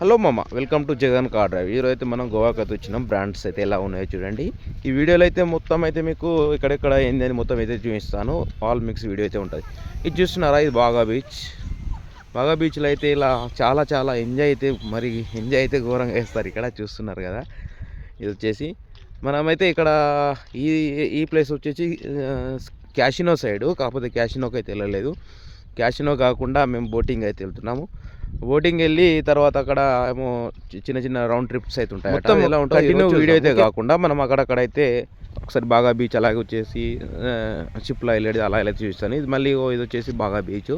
Hello మామ welcome to Jagan car drive ఈరోజు అయితే మనం గోవాకి అయితే వచ్చినాం. బ్రాండ్స్ అయితే ఎలా ఉన్నాయో చూడండి. ఈ వీడియోలో అయితే మొత్తం అయితే మీకు ఎక్కడెక్కడ ఏంది అని మొత్తం అయితే చూపిస్తాను. ఆల్ మిక్స్ వీడియో అయితే ఉంటుంది. ఇది చూస్తున్నారా? ఇది బాగా బీచ్ బాగా బీచ్లో అయితే ఇలా చాలా చాలా ఎంజాయ్ అయితే మరి ఎంజాయ్ అయితే ఘోరంగా వేస్తారు ఇక్కడ చూస్తున్నారు కదా. ఇది వచ్చేసి మనమైతే ఇక్కడ ఈ ఈ ప్లేస్ వచ్చేసి క్యాషినో సైడ్ కాకపోతే క్యాషినోకి అయితే వెళ్ళలేదు. క్యాషినో కాకుండా మేము బోటింగ్ అయితే వెళ్తున్నాము. బోటింగ్ వెళ్ళి తర్వాత అక్కడ ఏమో చిన్న చిన్న రౌండ్ ట్రిప్స్ అయితే ఉంటాయి. మొత్తం ఎలా కంటిన్యూ వీడియో అయితే కాకుండా మనం అక్కడక్కడ అయితే ఒకసారి బాగా బీచ్ అలాగే వచ్చేసి షిప్లో వెళ్ళేది అలా ఇలా చూస్తాను ఇది మళ్ళీ ఇది వచ్చేసి బాగా బీచ్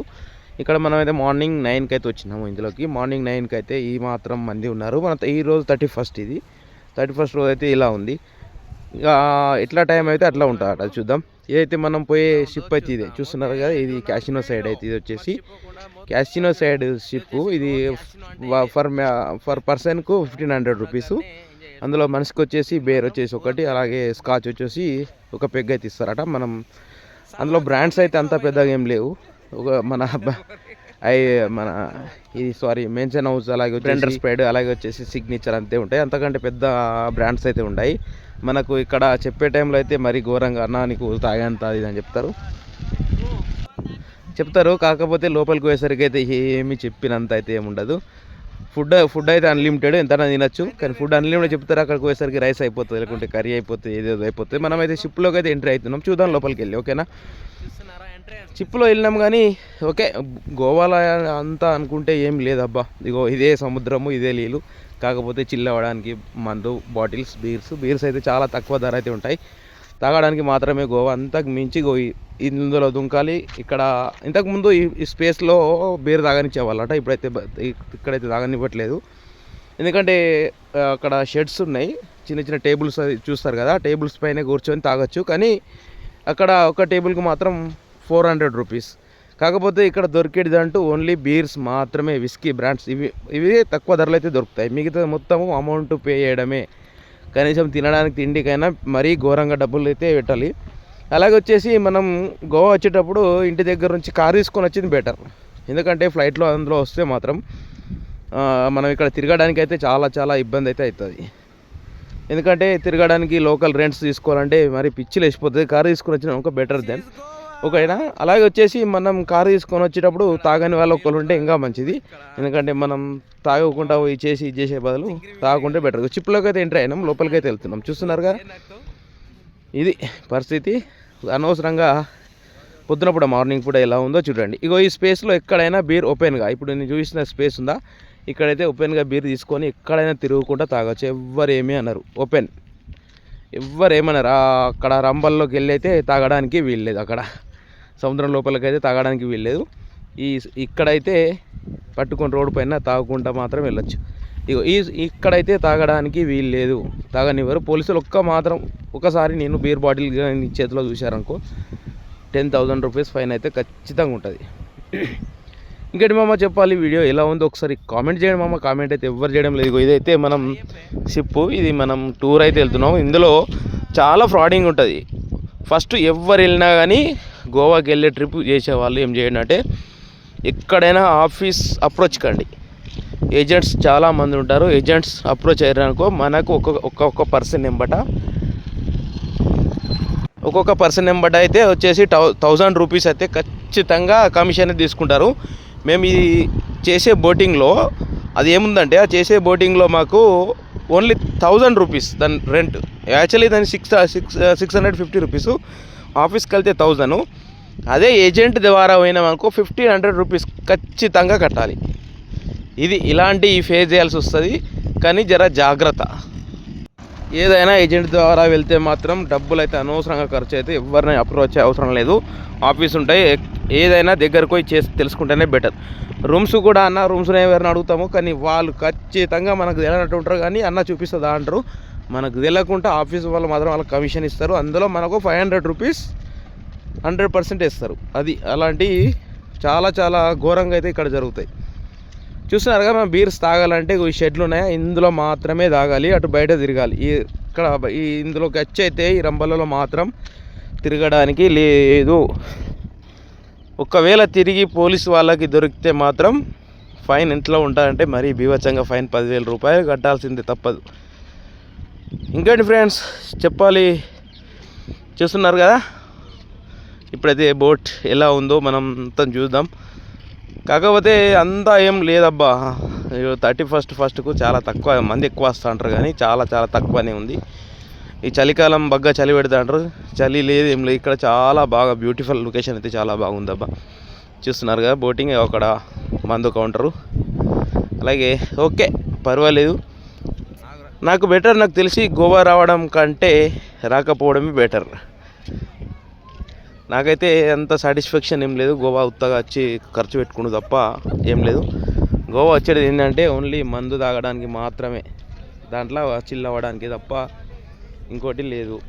ఇక్కడ మనం అయితే మార్నింగ్ నైన్కి అయితే వచ్చినాము ఇందులోకి. మార్నింగ్ నైన్కి అయితే ఈ మాత్రం మంది ఉన్నారు. మన ఈ రోజు థర్టీ ఫస్ట్ ఇది. థర్టీ ఫస్ట్ రోజు అయితే ఇలా ఉంది. ఇక ఎట్లా టైం అయితే అట్లా ఉంటుంది అది చూద్దాం. ఇదైతే మనం పోయే షిప్ అయితే ఇదే చూస్తున్నారు కదా ఇది క్యాసినో సైడ్ అయితే ఇది వచ్చేసి. క్యాసినో సైడ్ షిప్ ఇది ఫర్ ఫర్ పర్సన్కు ఫిఫ్టీన్ హండ్రెడ్ రూపీస్ అందులో మనిషికి వచ్చేసి బేర్ వచ్చేసి ఒకటి అలాగే స్కాచ్ వచ్చేసి ఒక పెగ్ అయితే ఇస్తారట. మనం అందులో బ్రాండ్స్ అయితే అంత పెద్దగా ఏం లేవు. ఒక మన అవి మన ఇది సారీ మెన్షన్ హౌస్ అలాగే బ్లెండర్ స్ప్రెడ్ అలాగే వచ్చేసి సిగ్నేచర్ అంతే ఉంటాయి. అంతకంటే పెద్ద బ్రాండ్స్ అయితే ఉంటాయి. మనకు ఇక్కడ చెప్పే టైంలో అయితే మరీ ఘోరంగా అన్న నీకు తాగేంత ఇది అని చెప్తారు. చెప్తారు. కాకపోతే లోపలికి పోయేసరికి అయితే ఏమి చెప్పినంత అయితే ఏముండదు ఫుడ్ ఫుడ్ అయితే అన్లిమిటెడ్ ఎంతైనా తినచ్చు. కానీ ఫుడ్ అన్లిమిటెడ్ చెప్తారు. అక్కడికి పోయేసరికి రైస్ అయిపోతుంది. లేకుంటే కర్రీ అయిపోతుంది. ఏదేదో అయిపోతుంది. మనం అయితే షిప్లోకి అయితే ఎంట్రీ అవుతున్నాం. చూద్దాం లోపలికి వెళ్ళి. ఓకేనా చిప్పులో వెళ్ళినాం కానీ ఓకే గోవాలో అంతా అనుకుంటే ఏం లేదబ్బా. ఇగో ఇదే సముద్రము ఇదే నీళ్ళు. కాకపోతే చిల్లవడానికి మందు బాటిల్స్ బీర్స్. బీర్స్ అయితే చాలా తక్కువ ధర అయితే ఉంటాయి. తాగడానికి మాత్రమే గోవా. అంతకు మించి గో ఇందులో దుంకాలి. ఇక్కడ ఇంతకుముందు ఈ స్పేస్లో బీర్ తాగనిచ్చేవాళ్ళట. ఇప్పుడైతే ఇక్కడైతే తాగనివ్వట్లేదు. ఎందుకంటే అక్కడ షెడ్స్ ఉన్నాయి. చిన్న చిన్న టేబుల్స్ అది చూస్తారు కదా. టేబుల్స్ పైన కూర్చొని తాగొచ్చు. కానీ అక్కడ ఒక టేబుల్కి మాత్రం ఫోర్ హండ్రెడ్ రూపీస్. కాకపోతే ఇక్కడ దొరికేది అంటూ ఓన్లీ బీర్స్ మాత్రమే విస్కీ బ్రాండ్స్ ఇవి ఇవి తక్కువ ధరలు అయితే దొరుకుతాయి. మిగతా మొత్తము అమౌంట్ పే చేయడమే. కనీసం తినడానికి తిండికైనా మరీ ఘోరంగా డబ్బులు అయితే పెట్టాలి. అలాగే వచ్చేసి మనం గోవా వచ్చేటప్పుడు ఇంటి దగ్గర నుంచి కార్ తీసుకొని వచ్చింది బెటర్ ఎందుకంటే ఫ్లైట్లో అందులో వస్తే మాత్రం మనం ఇక్కడ తిరగడానికి అయితే చాలా చాలా ఇబ్బంది అయితే అవుతుంది ఎందుకంటే తిరగడానికి లోకల్ రెంట్స్ తీసుకోవాలంటే మరి పిచ్చి లేచిపోతుంది. కారు తీసుకొని వచ్చిన ఒక బెటర్ దెన్ ఓకేనా? అలాగే వచ్చేసి మనం కారు తీసుకొని వచ్చేటప్పుడు తాగని వాళ్ళు ఒకరు ఉంటే ఇంకా మంచిది. ఎందుకంటే మనం తాగకుండా పోయి చేసి ఇది చేసే బదులు తాగకుంటే బెటర్. చిప్పులోకి అయితే ఎంటర్ అయినాం లోపలికి అయితే వెళ్తున్నాం. చూస్తున్నారుగా? ఇది పరిస్థితి. అనవసరంగా పొద్దునప్పుడు మార్నింగ్ పూట ఎలా ఉందో చూడండి. ఇగో ఈ స్పేస్లో ఎక్కడైనా బీర్ ఓపెన్గా ఇప్పుడు నేను చూసిన స్పేస్ ఉందా? ఇక్కడైతే ఓపెన్గా బీర్ తీసుకొని ఎక్కడైనా తిరుగుకుంటా తాగొచ్చు. ఎవ్వరు ఏమీ అన్నారు ఓపెన్. ఎవ్వరేమన్నారు అక్కడ రంబల్లోకి వెళ్ళి అయితే తాగడానికి వీల్లేదు అక్కడ. సముద్రం లోపలికి అయితే తాగడానికి వీల్లేదు. ఈ ఇక్కడైతే పట్టుకొని రోడ్డు పైన తాగకుండా మాత్రం వెళ్ళొచ్చు. ఇగో ఈ ఇక్కడైతే తాగడానికి వీలు లేదు తాగనివ్వరు. పోలీసులు ఒక్క మాత్రం ఒకసారి నేను బీర్ బాటిల్ కానీ చేతిలో చూశారనుకో టెన్ థౌజండ్ రూపీస్ ఫైన్ అయితే ఖచ్చితంగా ఉంటుంది. ఇంకటి మామ చెప్పాలి? వీడియో ఎలా ఉందో ఒకసారి కామెంట్ చేయండి మామ. కామెంట్ అయితే ఎవరు చేయడం లేదు. ఇదైతే మనం షిప్ ఇది మనం టూర్ అయితే వెళ్తున్నాం ఇందులో చాలా ఫ్రాడింగ్ ఉంటుంది. ఫస్ట్ ఎవరు వెళ్ళినా కానీ గోవాకి వెళ్ళే ట్రిప్ చేసేవాళ్ళు ఏం చేయండి అంటే ఎక్కడైనా ఆఫీస్ అప్రోచ్ కండి. ఏజెంట్స్ చాలా మంది ఉంటారు. ఏజెంట్స్ అప్రోచ్ అయ్యారనుకో మనకు ఒక్కొక్క ఒక్కొక్క పర్సన్ ఎంబట ఒక్కొక్క పర్సన్ ఎంబట అయితే వచ్చేసి టౌ థౌజండ్ రూపీస్ అయితే ఖచ్చితంగా కమిషన్ తీసుకుంటారు. మేము ఈ చేసే బోటింగ్లో అది ఏముందంటే ఆ చేసే బోటింగ్లో మాకు ఓన్లీ థౌజండ్ రూపీస్ దాని రెంట్. యాక్చువల్లీ దాని six six six hundred fifty rupees. ఆఫీస్కి వెళ్తే థౌజండ్. అదే ఏజెంట్ ద్వారా పోయినామనుకో ఫిఫ్టీన్ హండ్రెడ్ రూపీస్ ఖచ్చితంగా కట్టాలి. ఇది ఇలాంటి ఫేస్ చేయాల్సి వస్తుంది కానీ జర జాగ్రత్త. ఏదైనా ఏజెంట్ ద్వారా వెళ్తే మాత్రం డబ్బులు అయితే అనవసరంగా ఖర్చు అయితే ఎవరిని అప్రోచ్ అయ్యే అవసరం లేదు. ఆఫీస్ ఉంటాయి ఏదైనా దగ్గరకు పోయి చేసి తెలుసుకుంటేనే బెటర్ రూమ్స్ కూడా అన్న రూమ్స్ ఎవరిని అడుగుతాము కానీ వాళ్ళు ఖచ్చితంగా మనకు తెలియనట్టు ఉంటారు కానీ అన్న చూపిస్తుందా అంటారు. మనకు తెలియకుండా ఆఫీస్ వాళ్ళు మాత్రం వాళ్ళకి కమిషన్ ఇస్తారు. అందులో మనకు five hundred rupees hundred percent వేస్తారు. అది అలాంటివి చాలా చాలా ఘోరంగా అయితే ఇక్కడ జరుగుతాయి. చూస్తున్నారుగా మనం బీర్స్ తాగాలంటే ఈ షెడ్లు ఉన్నాయి? ఇందులో మాత్రమే తాగాలి అటు బయట తిరగాలి. ఈ ఇక్కడ ఈ ఇందులోకి వచ్చి అయితే ఈ రంబలలో మాత్రం తిరగడానికి లేదు. ఒకవేళ తిరిగి పోలీస్ వాళ్ళకి దొరికితే మాత్రం ఫైన్ ఇంట్లో ఉంటారంటే మరీ బీభత్సంగా ఫైన్ పదివేల రూపాయలు కట్టాల్సిందే తప్పదు. ఇంకేంటి ఫ్రెండ్స్ చెప్పాలి. చూస్తున్నారు కదా? ఇప్పుడైతే బోట్ ఎలా ఉందో మనం అంతా చూద్దాం. కాకపోతే అంతా ఏం లేదబ్బా. థర్టీ ఫస్ట్ ఫస్ట్కు చాలా తక్కువ మంది ఎక్కువ వస్తూ అంటారు కానీ చాలా చాలా తక్కువనే ఉంది. ఈ చలికాలం బాగా చలి పెడతా అంటారు. చలి లేదు ఏం లేదు. ఇక్కడ చాలా బాగా బ్యూటిఫుల్ లొకేషన్ అయితే చాలా బాగుందబ్బా. చూస్తున్నారు కదా బోటింగ్ అక్కడ మందు కౌంటరు అలాగే ఓకే పర్వాలేదు. నాకు బెటర్ నాకు తెలిసి గోవా రావడం కంటే రాకపోవడమే బెటర్ నాకైతే అంత సాటిస్ఫాక్షన్ ఏం లేదు. గోవా ఉత్తగా వచ్చి ఖర్చు పెట్టుకుని తప్ప ఏం లేదు. గోవా వచ్చేది ఏంటంటే ఓన్లీ మందు తాగడానికి మాత్రమే. దాంట్లో చిల్ అవ్వడానికి తప్ప ఇంకోటి లేదు.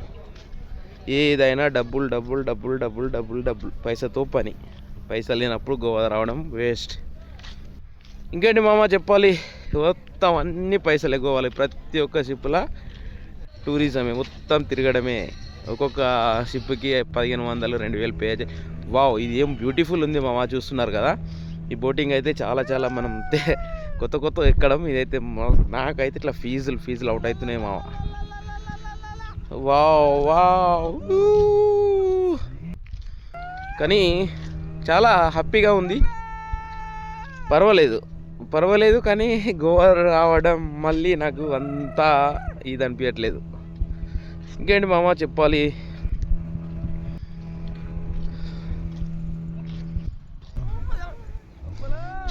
ఏదైనా డబ్బులు డబ్బులు డబ్బులు డబ్బులు డబ్బులు డబ్బులు. పైసతో పని. పైసలు లేనప్పుడు గోవా రావడం వేస్ట్. ఇంకేంటి మామ చెప్పాలి? మొత్తం అన్ని పైసలే గోవాలి. ప్రతి ఒక్క షిప్లా టూరిజమే. మొత్తం తిరగడమే. ఒక్కొక్క షిప్కి పదిహేను వందలు రెండు వేలు పే వావ్ ఇది ఏం బ్యూటిఫుల్ ఉంది మామ చూస్తున్నారు కదా. ఈ బోటింగ్ అయితే చాలా చాలా మనం కొత్త కొత్త ఎక్కడం ఇదైతే నాకైతే ఇట్లా ఫీజులు ఫీజులు అవుట్ అవుతున్నాయి మామ. వావ్ వావ్ కానీ చాలా హ్యాపీగా ఉంది. పర్వాలేదు. పర్వాలేదు కానీ గోవా రావడం మళ్ళీ నాకు అంతా ఇది అనిపించట్లేదు ఇంకేంటి మామ చెప్పాలి?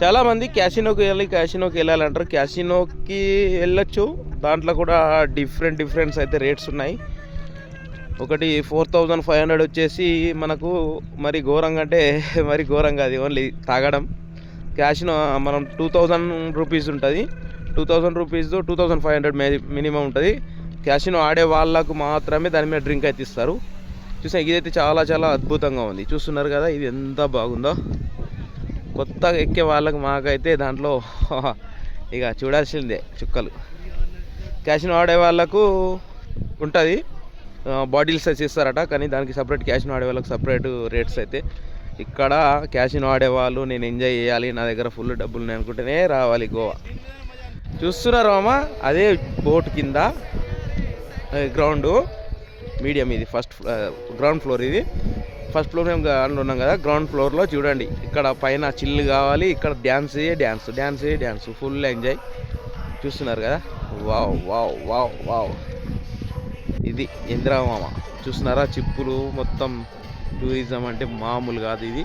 చాలామంది క్యాసినోకి వెళ్ళి క్యాసినోకి వెళ్ళాలంటారు. క్యాసినోకి వెళ్ళొచ్చు. దాంట్లో కూడా డిఫరెంట్ డిఫరెంట్స్ అయితే రేట్స్ ఉన్నాయి. ఒకటి ఫోర్ థౌజండ్ ఫైవ్ హండ్రెడ్ వచ్చేసి మనకు మరి ఘోరంగా అంటే మరి ఘోరంగా అది ఓన్లీ తాగడం. క్యాషినో మనం టూ థౌజండ్ రూపీస్ ఉంటుంది. Two thousand rupees two thousand five hundred minimum ఉంటుంది. క్యాష్ను ఆడే వాళ్ళకు మాత్రమే దాని మీద డ్రింక్ అయితే ఇస్తారు. చూసా ఇదైతే చాలా చాలా అద్భుతంగా ఉంది. చూస్తున్నారు కదా ఇది ఎంత బాగుందో. కొత్తగా ఎక్కే వాళ్ళకి మాకైతే దాంట్లో ఇక చూడాల్సిందే చుక్కలు. క్యాషిన్ ఆడే వాళ్ళకు ఉంటుంది. బాటిల్స్ అయితే ఇస్తారట కానీ దానికి సపరేట్ క్యాషిన్ ఆడే వాళ్ళకి సపరేట్ రేట్స్ అయితే. ఇక్కడ క్యాష్ను ఆడేవాళ్ళు నేను ఎంజాయ్ చేయాలి నా దగ్గర ఫుల్ డబ్బులు నేను అనుకుంటేనే రావాలి గోవా. చూస్తున్నారు మామ అదే బోట్ కింద. గ్రౌండ్ మీడియం ఇది ఫస్ట్ గ్రౌండ్ ఫ్లోర్ ఇది. ఫస్ట్ ఫ్లోర్ మేము గ్రౌండ్ ఉన్నాం కదా గ్రౌండ్ ఫ్లోర్లో చూడండి. ఇక్కడ పైన చిల్లు కావాలి ఇక్కడ dance dance dance dance full enjoy చూస్తున్నారు కదా? వావ్ వావ్ వావ్ వావ్ ఇది ఇందిరామామ. చూస్తున్నారా? చిప్పులు మొత్తం టూరిజం అంటే మామూలు కాదు ఇది.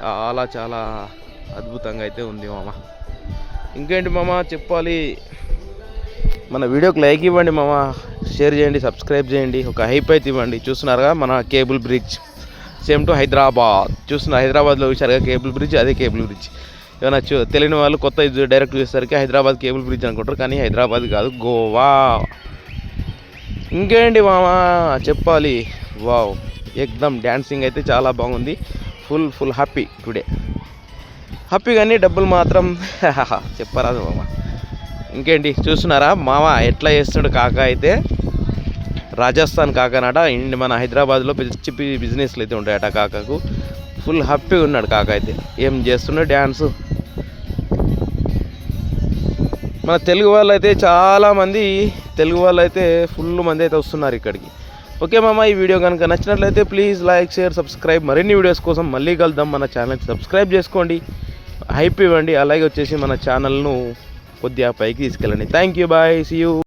చాలా చాలా అద్భుతంగా అయితే ఉంది మామ. ఇంకేంటి మామ? చెప్పాలి. మన వీడియోకి లైక్ ఇవ్వండి మామ షేర్ చేయండి సబ్స్క్రైబ్ చేయండి. ఒక హైప్ అయితే ఇవ్వండి. చూస్తున్నారుగా మన cable bridge. Same to Hyderabad చూస్తున్నారు హైదరాబాద్లో చూసారుగా కేబుల్ బ్రిడ్జ్ అదే కేబుల్ బ్రిడ్జ్. ఏమైనా చూ తెలియని వాళ్ళు కొత్త ఇది డైరెక్ట్ చూసేసరికి హైదరాబాద్ కేబుల్ బ్రిడ్జ్ అనుకుంటారు కానీ హైదరాబాద్ కాదు గోవా. ఇంకేంటి మామ చెప్పాలి. వావ్ ఎక్దమ్ డ్యాన్సింగ్ అయితే చాలా బాగుంది. Full full happy today happy కానీ డబ్బులు మాత్రం చెప్పరాదు మామ. ఇంకేంటి చూస్తున్నారా? మామ ఎట్లా చేస్తుండు కాక అయితే? రాజస్థాన్ కాకనాట ఇండి మన హైదరాబాద్లో పిచ్చి బిజినెస్లు అయితే ఉంటాయట కాకకు. ఫుల్ హ్యాపీగా ఉన్నాడు కాక అయితే. ఏం చేస్తున్నాడు డ్యాన్స్? మన తెలుగు వాళ్ళు అయితే చాలామంది తెలుగు వాళ్ళు అయితే ఫుల్ మంది అయితే వస్తున్నారు ఇక్కడికి. ఓకే మామ ఈ వీడియో కనుక నచ్చినట్లయితే ప్లీజ్ లైక్ షేర్ సబ్స్క్రైబ్. మరిన్ని వీడియోస్ కోసం మళ్ళీ కలుద్దాం. మన ఛానల్ సబ్స్క్రైబ్ చేసుకోండి. హైప్ ఇవ్వండి. అలాగే వచ్చేసి మన ఛానల్ను కొద్దిగా పైకి తీసుకెళ్ళండి thank you bye see you